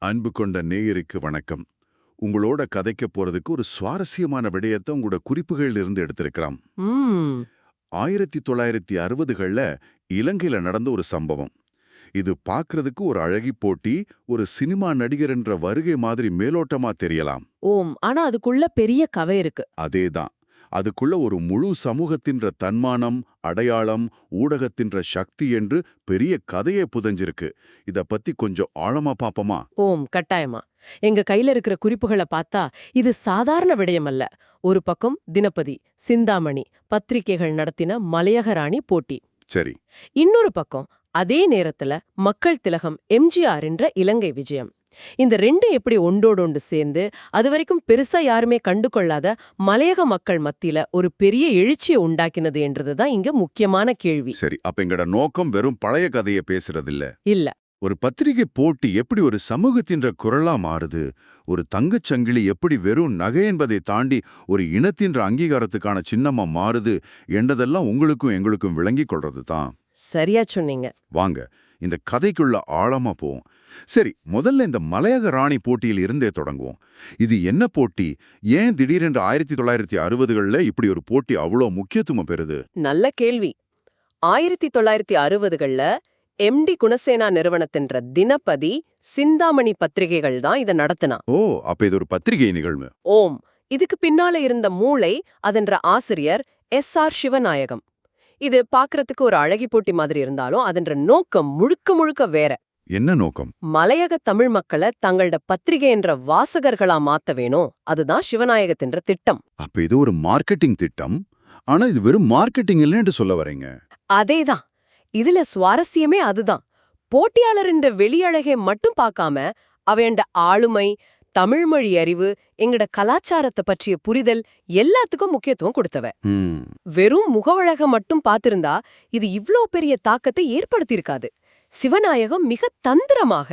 அன்பு கொண்ட நேயருக்கு வணக்கம். உங்களோட கதைக்க போறதுக்கு ஒரு சுவாரஸ்யமான விடயத்தை உங்களோட குறிப்புகள்ல இருந்து எடுத்திருக்கலாம். ஆயிரத்தி தொள்ளாயிரத்தி அறுபதுகள்ல இலங்கையில நடந்த ஒரு சம்பவம். இது பார்க்கறதுக்கு ஒரு அழகி போட்டி ஒரு சினிமா நடிகர் என்ற வருகை மாதிரி மேலோட்டமா தெரியலாம். ஓம். ஆனா அதுக்குள்ள பெரிய கவை இருக்கு. அதேதான். அதுக்குள்ள ஒரு முழு சமூகத்தின்ற தன்மானம் அடையாளம் ஊடகத்தின்ற சக்தி என்று பெரிய கதையே புதஞ்சிருக்கு. இத பத்தி கொஞ்சம் ஆழமா பாப்போமா? ஓம் கட்டாயமா. எங்க கையில இருக்கிற குறிப்புகளை பார்த்தா இது சாதாரண விடயம் அல்ல ஒரு பக்கம் தினபதி சிந்தாமணி பத்திரிகைகள் நடத்தின மலையகராணி போட்டி. சரி. இன்னொரு பக்கம் அதே நேரத்துல மக்கள் திலகம் எம்ஜிஆர் என்ற இலங்கை விஜயம். இந்த ரெண்டும் எப்படி ஒன்றோடொண்டு சேர்ந்து அது வரைக்கும் பெருசா யாருமே கண்டு கொள்ளாத மலையக மக்கள் மத்தியில ஒரு பெரிய எழுச்சியை உண்டாக்கினது என்றதுதான் இங்க முக்கியமான கேள்வி. சரி அப்ப எங்கட நோக்கம் வெறும் பழைய கதையை பேசுறதில்ல. இல்ல. ஒரு பத்திரிகை போட்டி எப்படி ஒரு சமூகத்தின்ற குரலா மாறுது? ஒரு தங்கச் சங்கிலி எப்படி வெறும் நகை என்பதை தாண்டி ஒரு இனத்தின்ற அங்கீகாரத்துக்கான சின்னமா மாறுது என்றதெல்லாம் உங்களுக்கும் எங்களுக்கும் விளங்கிக் கொள்றது தான் சரியா சொன்னீங்க. வாங்க இந்த கதைக்குள்ள ஆழமா போவோம். சரி முதல்ல இந்த மலையக ராணி போட்டியில் இருந்தே தொடங்குவோம். இது என்ன போட்டி? ஏன் திடீரென்று ஆயிரத்தி தொள்ளாயிரத்தி அறுபதுகளில் இப்படி ஒரு போட்டி அவ்வளோ முக்கியத்துவம் பெறுது? நல்ல கேள்வி. ஆயிரத்தி தொள்ளாயிரத்தி அறுபதுகள்ல எம்டி குணசேனா நிறுவனத்தின்ற தினபதி சிந்தாமணி பத்திரிகைகள் தான் இதை நடத்தினா. ஓ அப்ப இது ஒரு பத்திரிகை நிகழ்வு. ஓம். இதுக்கு பின்னால இருந்த மூளை அதன்ற ஆசிரியர் எஸ் ஆர் சிவநாயகம். இது பாக்குறதுக்கு ஒரு அழகி போட்டி மாதிரி இருந்தாலும் அதன்ற நோக்கம் முழுக்க முழுக்க வேற. என்ன நோக்கம்? மலையக தமிழ் மக்களை தங்களோட பத்திரிகை என்ற வாசகர்களா மாத்த வேணும். அதுதான் சிவநாயகத்தின்ற திட்டம். அப்ப இது ஒரு மார்க்கெட்டிங் திட்டம். ஆனா இது வெறும் மார்க்கெட்டிங் இல்லைன்னு சொல்ல வரீங்க. அதேதான். இதுல சுவாரஸ்யமே அதுதான். போட்டியாளரின்ற வெளியழகை மட்டும் பார்க்காம அவையண்ட ஆளுமை தமிழ்மொழி அறிவு எங்கட கலாச்சாரத்தை பற்றிய புரிதல் எல்லாத்துக்கும் முக்கியத்துவம் கொடுத்தவ. ம், வெறும் முகவழக மட்டும் பார்த்திருந்தா இது இவ்ளோ பெரிய தாக்கத்தை ஏற்படுத்தியிருக்காது. சிவநாயகம் மிக தந்திரமாக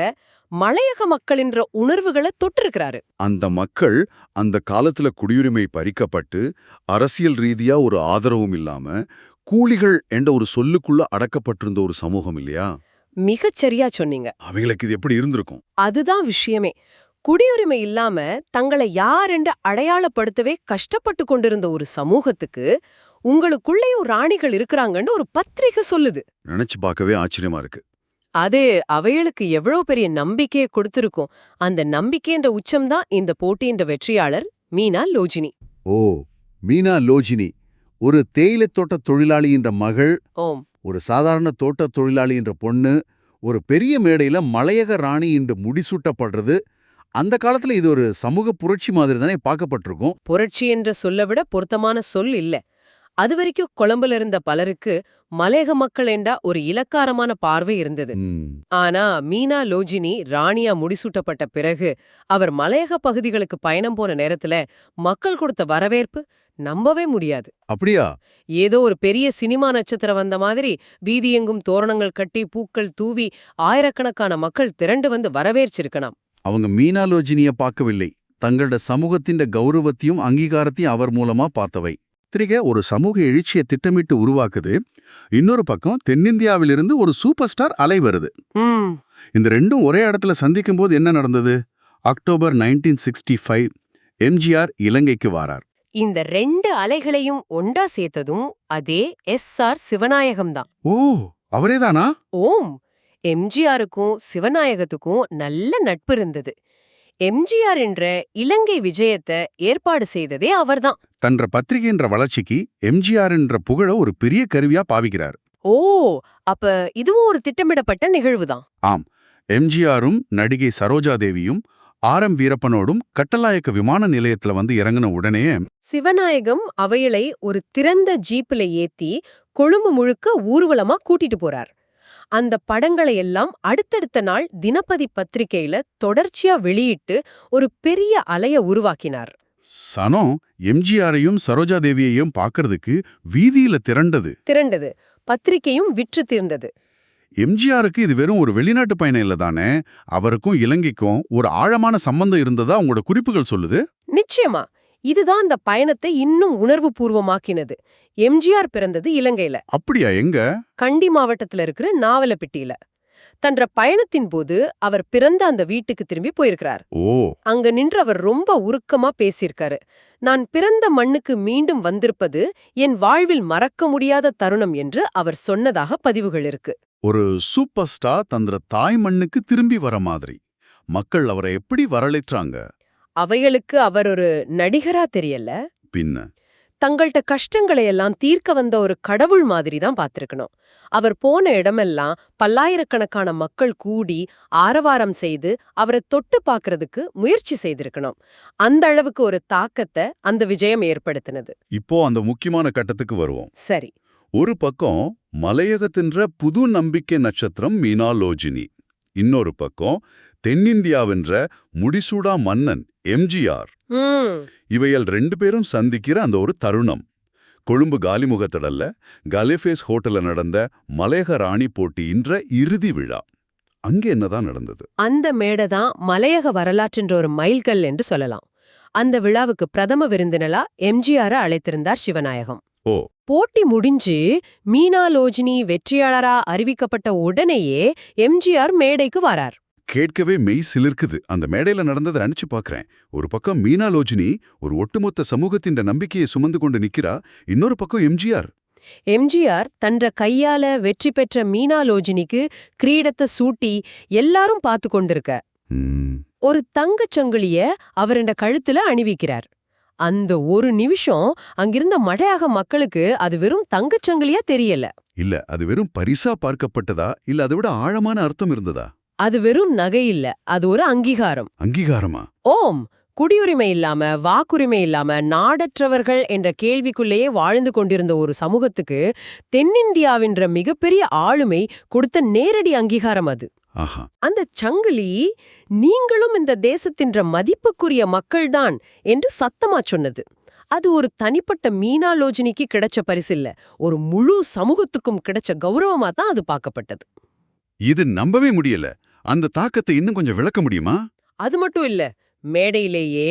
மலையக மக்களின்ற உணர்வுகளை தொட்டிருக்கிறாரு. அந்த மக்கள் அந்த காலத்துல குடியுரிமை பறிக்கப்பட்டு அரசியல் ரீதியா ஒரு ஆதரவும் இல்லாம கூலிகள் என்ற ஒரு சொல்லுக்குள்ள அடக்கப்பட்டிருந்த ஒரு சமூகம் இல்லையா? மிகச் சரியா சொன்னீங்க. அவங்களுக்கு இது எப்படி இருந்திருக்கும்? அதுதான் விஷயமே. குடியுரிமை இல்லாம தங்களை யாரென்று அடையாளப்படுத்தவே கஷ்டப்பட்டு கொண்டிருந்த ஒரு சமூகத்துக்கு உங்களுக்குள்ளேயும் ராணிகள் இருக்கிறாங்கன்னு ஒரு பத்திரிகை சொல்லுது. நினைச்சு பார்க்கவே ஆச்சரியமா இருக்கு. அது அவைகளுக்கு எவ்வளவு பெரிய நம்பிக்கையை கொடுத்திருக்கும். அந்த நம்பிக்கைன்ற உச்சம்தான் இந்த போட்டின்ற வெற்றியாளர் மீனா லோஜினி. ஓ மீனா லோஜினி. ஒரு தேயிலை தோட்ட தொழிலாளியின் மகள் ஓம். ஒரு சாதாரண தோட்ட தொழிலாளின்ற பொண்ணு ஒரு பெரிய மேடையில மலையக ராணி என்று முடிசூட்டப்படுறது. அந்த காலத்துல இது ஒரு சமூக புரட்சி மாதிரி தானே பார்க்கப்பட்டிருக்கும். புரட்சி என்ற சொல்ல விட பொருத்தமான சொல் இல்ல. அது வரைக்கும் கொழம்புல இருந்த பலருக்கு மலையக மக்கள் என்றா ஒரு இலக்காரமான பார்வை இருந்தது. ஆனா மீனா லோஜினி ராணியா முடிசூட்டப்பட்ட பிறகு அவர் மலையக பகுதிகளுக்கு பயணம் போன நேரத்துல மக்கள் கொடுத்த வரவேற்பு நம்பவே முடியாது. அப்படியா? ஏதோ ஒரு பெரிய சினிமா நட்சத்திரம் வந்த மாதிரி வீதியெங்கும் தோரணங்கள் கட்டி பூக்கள் தூவி ஆயிரக்கணக்கான மக்கள் திரண்டு வந்து வரவேற்றிருக்கணும் அவங்க மீனா லோஜினிய பார்க்கவில்லை. தங்களோட சமூகத்தின் கௌரவத்தையும் அங்கீகாரத்தையும் அவர் மூலமா பார்த்தவை. திரிக ஒரு சமூக எழுச்சியை திட்டமிட்டு உருவாக்குது. இன்னொரு பக்கம் தென்னிந்தியாவிலிருந்து ஒரு சூப்பர் ஸ்டார் அலை வருது. இந்த ரெண்டும் ஒரே இடத்துல சந்திக்கும் போது என்ன நடந்தது? October nineteen sixty five MGR இலங்கைக்கு வாரார். இந்த ரெண்டு அலைகளையும் ஒண்டா சேர்த்ததும் அதே எஸ் ஆர் சிவநாயகம் தான். ஓ அவரேதானா ஓம். எம்ஜிஆருக்கும் சிவநாயகத்துக்கும் நல்ல நட்பு இருந்தது. எம்ஜிஆர் என்ற இலங்கை விஜயத்தை ஏற்பாடு செய்ததே அவர்தான். தன்ற பத்திரிகைன்ற வளர்ச்சிக்கு எம்ஜிஆர் என்ற புகழ ஒரு பெரிய கருவியா பாவிக்கிறார். ஓ அப்ப இதுவும் ஒரு திட்டமிடப்பட்ட நிகழ்வுதான். எம்ஜிஆரும் நடிகை சரோஜா தேவியும் ஆர் எம் வீரப்பனோடும் கட்டலாயக்க விமான நிலையத்துல வந்து இறங்கின உடனே சிவநாயகம் அவைகளை ஒரு திறந்த ஜீப்ல ஏத்தி கொழும்பு முழுக்க ஊர்வலமா கூட்டிட்டு போறார். அந்த படங்களை எல்லாம் அடுத்தடுத்த நாள் தினபதி பத்திரிகையில தொடர்ச்சியா வெளியிட்டு ஒரு பெரிய அலைய உருவாக்கினார். சனம் எம்ஜிஆரையும் சரோஜா தேவியையும் பார்க்கறதுக்கு வீதியில திரண்டது. திரண்டது. பத்திரிகையும் விற்று தீர்ந்தது. எம்ஜிஆருக்கு இது வெறும் ஒரு வெளிநாட்டு பயணம் இல்ல தானே? அவருக்கும் இலங்கைக்கும் ஒரு ஆழமான சம்பந்தம் இருந்ததா உங்களோட குறிப்புகள் சொல்லுது? நிச்சயமா. இதுதான் அந்த பயணத்தை இன்னும் உணர்வு பூர்வமாக்கினது எம்ஜிஆர் பிறந்தது இலங்கையில. அப்படியா? எங்க? கண்டி மாவட்டத்துல இருக்கிற நாவலப்பிட்டியில. தன்ற பயணத்தின் போது அவர் பிறந்த அந்த வீட்டுக்கு திரும்பி போயிருக்கிறார். ஓ. அங்க நின்று அவர் ரொம்ப உருக்கமா பேசியிருக்காரு. நான் பிறந்த மண்ணுக்கு மீண்டும் வந்திருப்பது என் வாழ்வில் மறக்க முடியாத தருணம் என்று அவர் சொன்னதாக பதிவுகள் இருக்கு. ஒரு சூப்பர் ஸ்டார் தந்திர தாய் மண்ணுக்கு திரும்பி வர மாதிரி. மக்கள் அவரை எப்படி வரலேற்றாங்க அவைகளுக்கு அவர் ஒரு நடிகரா தெரியல. பின்ன? தங்கள்ட்ட கஷ்டங்களை எல்லாம் தீர்க்க வந்த ஒரு கடவுள் மாதிரி தான் பார்த்திருக்கணும். அவர் போன இடமெல்லாம் பல்லாயிரக்கணக்கான மக்கள் கூடி ஆரவாரம் செய்து அவரை தொட்டு பார்க்கறதுக்கு முயற்சி செய்திருக்கணும். அந்த அளவுக்கு ஒரு தாக்கத்தை அந்த விஜயம் ஏற்படுத்தினது. இப்போ அந்த முக்கியமான கட்டத்துக்கு வருவோம். சரி. ஒரு பக்கம் மலையகத்தின்ற புது நம்பிக்கை நட்சத்திரம் மீனாலோஜினி. இன்னொரு பக்கம் தென்னிந்தியாவென்ற முடிசூடா மன்னன் எம்ஜிஆர். இவையல் ரெண்டு பேரும் சந்திக்கிற அந்த ஒரு தருணம். கொழும்பு காலிமுகத்திடல்ல கலிஃபேஸ் ஹோட்டல்ல நடந்த மலையக ராணி போட்டியின்ற இறுதி விழா. அங்கே என்னதான் நடந்தது? அந்த மேடை தான் மலையக வரலாற்றின்ற ஒரு மைல்கல் என்று சொல்லலாம். அந்த விழாவுக்கு பிரதம விருந்தினலா எம்ஜிஆர அழைத்திருந்தார் சிவநாயகம். ஓ. போட்டி முடிஞ்சு மீனாலோஜினி வெற்றியாளரா அறிவிக்கப்பட்ட உடனேயே எம்ஜிஆர் மேடைக்கு வரார். கேட்கவே மெய் சிலிர்க்குது. அந்த மேடையில நடந்ததை நினைச்சு பார்க்கறேன் ஒரு பக்கம் மீனாலோஜினி ஒரு ஒட்டுமொத்த சமூகத்தின் நம்பிக்கையை சுமந்து கொண்டு நிக்கிறா இன்னொரு பக்கம் எம்ஜிஆர். எம்ஜிஆர் தன்ற கையால வெற்றி பெற்ற மீனாலோஜினிக்கு கிரீடத்தை சூட்டி எல்லாரும் பார்த்து கொண்டிருக்க. ஒரு தங்கச் சங்கிலிய அவருண்ட கழுத்துல அணிவிக்கிறார். அந்த ஒரு நிமிஷம் அங்கிருந்த மழையாக மக்களுக்கு அது வெறும் தங்கச் சங்கிலியா தெரியல. இல்ல அது வெறும் பரிசா பார்க்கப்பட்டதா? இல்ல அதை விட ஆழமான அர்த்தம் இருந்ததா? அது வெறும் நகை இல்ல அது ஒரு அங்கீகாரம். அங்கீகாரமா? ஓம்! குடியுரிமை இல்லாம வாக்குரிமை இல்லாம நாடற்றவர்கள் என்ற கேள்விக்குள்ளேயே வாழ்ந்து கொண்டிருந்த ஒரு சமூகத்துக்கு தென்னிந்தியாவின்ற மிகப்பெரிய ஆளுமை கொடுத்த நேரடி அங்கீகாரம் அது. அந்த சங்கிலி நீங்களும் இந்த தேசத்தின்ற மதிப்புக்குரிய மக்கள்தான் என்று சத்தமா சொன்னது. அது ஒரு தனிப்பட்ட மீனாலோஜினிக்கு கிடைச்ச பரிசில்ல ஒரு முழு சமூகத்துக்கும் கிடைச்ச கௌரவமா தான் அது பார்க்கப்பட்டது. இது நம்பவே முடியல. அந்த தாக்கத்தை இன்னும் கொஞ்சம் விளக்க முடியுமா? அது மட்டும் இல்ல மேடையிலேயே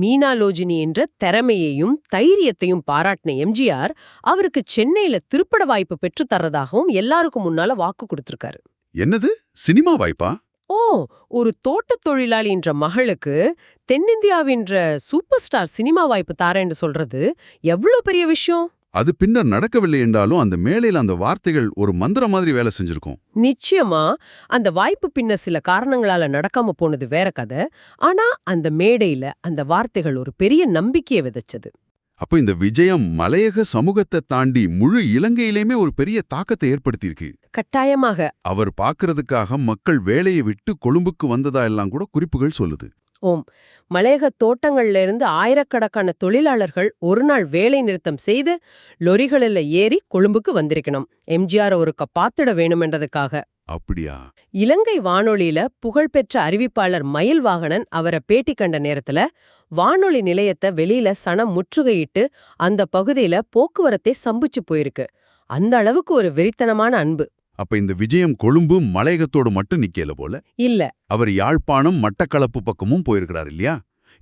மீனாலோஜினி என்ற திறமையையும் தைரியத்தையும் பாராட்டின எம்ஜிஆர் அவருக்கு சென்னையில திருப்பட வாய்ப்பு பெற்றுத் தர்றதாகவும் எல்லாருக்கும் முன்னால வாக்கு கொடுத்திருக்காரு. என்னது? சினிமா வாய்ப்பா? ஓ ஒரு தோட்டத் தொழிலாளின்ற மகளுக்கு தென்னிந்தியாவின்ற சூப்பர் ஸ்டார் சினிமா வாய்ப்பு தாரேன்னு சொல்றது எவ்வளவு பெரிய விஷயம்? அது பின்னர் நடக்கவில்லை என்றாலும் அந்த மேடையில் அந்த வார்த்தைகள் ஒரு மந்திரம் மாதிரி வேலை செஞ்சிருக்கும். நிச்சயமா அந்த வாய்ப்பு பின்ன சில காரணங்களால நடக்காம போனது வேற கதை. ஆனா அந்த மேடையில அந்த வார்த்தைகள் ஒரு பெரிய நம்பிக்கையை விதைச்சது. அப்ப இந்த விஜயம் மலையக சமூகத்தை தாண்டி முழு இலங்கையிலேயுமே ஒரு பெரிய தாக்கத்தை ஏற்படுத்தியிருக்கு. கட்டாயமாக. அவர் பார்க்கறதுக்காக மக்கள் வேலையை விட்டு கொழும்புக்கு வந்ததா எல்லாம் கூட குறிப்புகள் சொல்லுது. ஓம். மலையக தோட்டங்கள்ல இருந்து ஆயிரக்கணக்கான தொழிலாளர்கள் ஒரு நாள் வேலை நிறுத்தம் செய்து லொரிகளில் ஏறி கொழும்புக்கு வந்திருக்கணும். எம்ஜிஆர் ஒரு பாத்திட வேணுமென்றதுக்காக. அப்படியா? இலங்கை வானொலியில புகழ்பெற்ற அறிவிப்பாளர் மயில் வாகனன் அவரை பேட்டி கண்ட நேரத்துல வானொலி நிலையத்தை வெளியில சனம் முற்றுகையிட்டு அந்த பகுதியில போக்குவரத்தே சம்பிச்சு போயிருக்கு. அந்த அளவுக்கு ஒரு வெறித்தனமான அன்பு. அப்ப இந்த விஜயம் கொழும்பு மலையகத்தோடு மட்டும் நிக்கல போல? இல்ல. அவர் யாழ்ப்பாணம் மட்டக்களப்பு பக்கமும் போயிருக்கிறார் இல்லையா?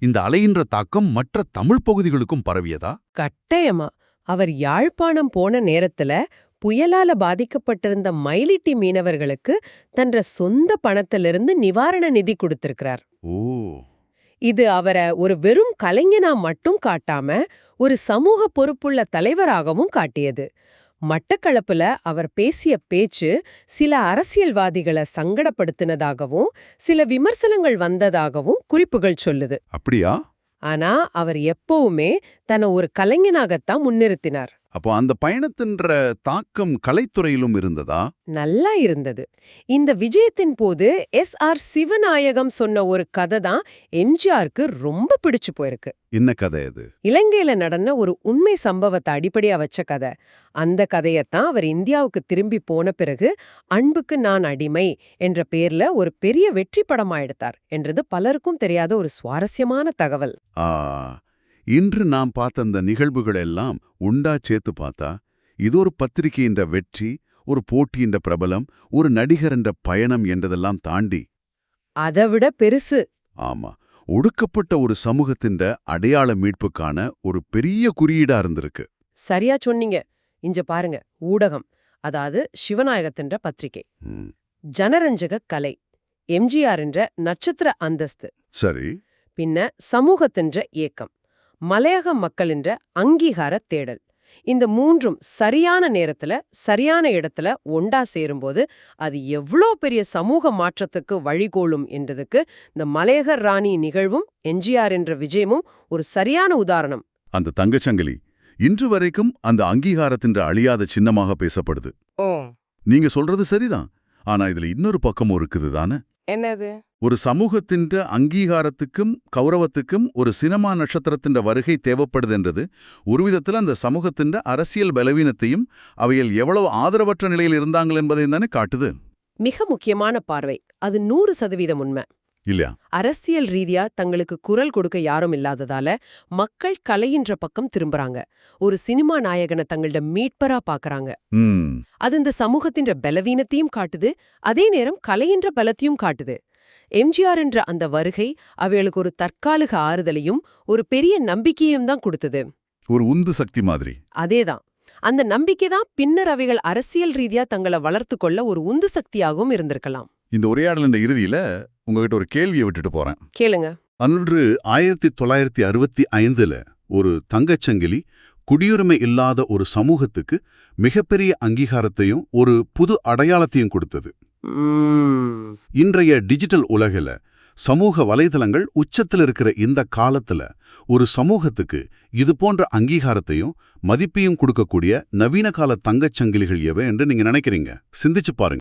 இந்த அலையின்ற தாக்கம் மற்ற தமிழ் பகுதிகளுக்கும் பரவியதா? கட்டாயமா. அவர் யாழ்ப்பாணம் போன நேரத்துல புயலால பாதிக்கப்பட்டிருந்த மயிலிட்டி மீனவர்களுக்கு தன்ற சொந்த பணத்திலிருந்து நிவாரண நிதி கொடுத்திருக்கிறார். ஓ. இது அவரை ஒரு வெறும் கலைஞனா மட்டும் காட்டாம ஒரு சமூக பொறுப்புள்ள தலைவராகவும் காட்டியது. மட்டக்களப்புல அவர் பேசிய பேச்சு சில அரசியல்வாதிகளை சங்கடப்படுத்தினதாகவும் சில விமர்சனங்கள் வந்ததாகவும் குறிப்புகள் சொல்லுது. அப்படியா? ஆனா அவர் எப்பவுமே தன்னை ஒரு கலைஞனாகத்தான் முன்னிறுத்தினார். அப்போ அந்த பயணத்தின்ற தாக்கம் கலைத்துறையிலும் இருந்ததா? நல்லா இருந்தது. இந்த விஜயத்தின் போது எஸ் ஆர் சிவநாயகம் சொன்ன ஒரு கதை தான் எம்ஜிஆருக்கு ரொம்ப பிடிச்சு போயிருக்கு. என்ன கதை அது? இலங்கையில நடந்த ஒரு உண்மை சம்பவத்தை அடிப்படையா வச்ச கதை. அந்த கதையத்தான் அவர் இந்தியாவுக்கு திரும்பி போன பிறகு அன்புக்கு நான் அடிமை என்ற பேர்ல ஒரு பெரிய வெற்றி படமா எடுத்தார் என்றது பலருக்கும் தெரியாத ஒரு சுவாரஸ்யமான தகவல். ஆ இன்று நாம் பார்த்த அந்த நிகழ்வுகள் எல்லாம் உண்டா சேர்த்து பார்த்தா இது ஒரு பத்திரிகையின் வெற்றி ஒரு போட்டியின் பிரபலம் ஒரு நடிகரின் பயணம் என்றதெல்லாம் தாண்டி. அதை விட பெருசு. ஆமா ஒடுக்கப்பட்ட ஒரு சமூகத்தின் அடையாள மீட்புக்கான ஒரு பெரிய குறியீடா இருந்திருக்கு. சரியா சொன்னீங்க. இங்க பாருங்க ஊடகம் அதாவது சிவநாயகத்தின்ற பத்திரிகை. ஜனரஞ்சக கலை எம்ஜிஆர்ன்ற நட்சத்திர அந்தஸ்து. சரி. பின்ன சமூகத்தின்ற ஏக்கம். மலையக மக்களின்ற அங்கீகார தேடல். இந்த மூன்றும் சரியான நேரத்துல சரியான இடத்துல ஒண்டா சேரும்போது அது எவ்ளோ பெரிய சமூக மாற்றத்துக்கு வழிகோலும் என்றதுக்கு இந்த மலையக ராணி நிகழ்வும் எம்ஜிஆர் என்ற விஜயமும் ஒரு சரியான உதாரணம். அந்த தங்கச்சங்கிலி இன்று வரைக்கும் அந்த அங்கீகாரத்தின்ற அழியாத சின்னமாக பேசப்படுது. ஓ. நீங்க சொல்றது சரிதான். ஆனா இதுல இன்னொரு பக்கமும் இருக்குது தானே? என்னது? ஒரு சமூகத்தின் அங்கீகாரத்துக்கும் கௌரவத்துக்கும் ஒரு சினிமா நட்சத்திரத்தின் வருகை தேவைப்படுதுன்றது. ஒரு விதத்துல அந்த சமூகத்தின் அரசியல் பலவீனத்தையும் அவையில் எவ்வளவு ஆதரவற்ற நிலையில் இருந்தாங்கள் என்பதையும் தானே காட்டுது. மிக முக்கியமான பார்வை. அது நூறு சதவீதம் உண்மை. இல்லையா? அரசியல் ரீதியா தங்களுக்கு குரல் கொடுக்க யாரும் இல்லாததால மக்கள் கலையின்ற பக்கம் திரும்புறாங்க. ஒரு சினிமா நாயகனை தங்கள்ட மீட்பரா பாக்குறாங்க. அது இந்த சமூகத்தின் பலவீனத்தையும் காட்டுது அதே நேரம் கலையின்ற பலத்தையும் காட்டுது. எம்ஜிஆர் என்ற அந்த வருகை அவைகளுக்கு ஒரு தற்காலிக ஆறுதலையும் ஒரு பெரிய நம்பிக்கையும் தான் கொடுத்தது. ஒரு உந்து சக்தி மாதிரி. அதேதான். அந்த நம்பிக்கை தான் பின்னர் அவைகள் அரசியல் ரீதியா தங்களை வளர்த்து கொள்ள ஒரு உந்து சக்தியாகவும் இருந்திருக்கலாம். இந்த உரையாடலின் இறுதியில உங்ககிட்ட ஒரு கேள்வியை விட்டுட்டு போறேன். கேளுங்க. அன்று ஆயிரத்தி தொள்ளாயிரத்தி அறுபத்தி ஐந்துல ஒரு தங்கச்சங்கிலி குடியுரிமை இல்லாத ஒரு சமூகத்துக்கு மிகப்பெரிய அங்கீகாரத்தையும் ஒரு புது அடையாளத்தையும் கொடுத்தது. இன்றைய டிஜிட்டல் உலகில சமூக வலைதளங்கள் உச்சத்தில் இருக்கிற இந்த காலத்துல ஒரு சமூகத்துக்கு இது போன்ற அங்கீகாரத்தையும் மதிப்பையும் கொடுக்கக்கூடிய நவீன கால தங்கச்சங்கிலிகள் எவை என்று நீங்க நினைக்கிறீங்க? சிந்திச்சு பாருங்க.